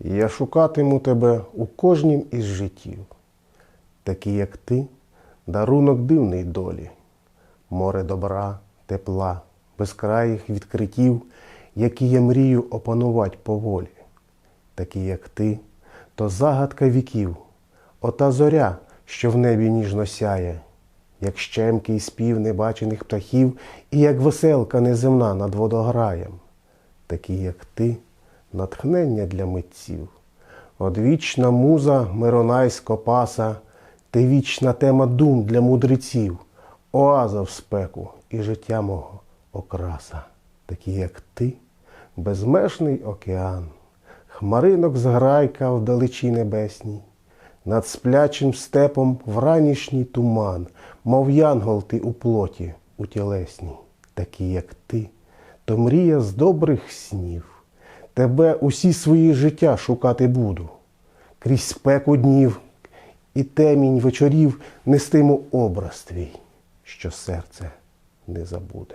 Я шукатиму тебе у кожнім із життів. Такі, як ти, дарунок дивний долі, море добра, тепла, безкраїх відкриттів, які я мрію опанувати поволі. Такі, як ти, то загадка віків, ота зоря, що в небі ніжно сяє, як щемкий спів небачених птахів, і як веселка неземна над водограєм. Такі, як ти, натхнення для митців. Одвічна муза миронайсько паса, ти вічна тема дум для мудреців, оаза в спеку і життя мого окраса. Такі, як ти, безмежний океан, хмаринок зграйка вдалечі небесній, над сплячим степом вранішній туман, мов янгол ти у плоті, у тілесній, такі, як ти, то мрія з добрих снів. Тебе усі свої життя шукати буду, крізь спеку днів і темінь вечорів нестиму образ твій, що серце не забуде.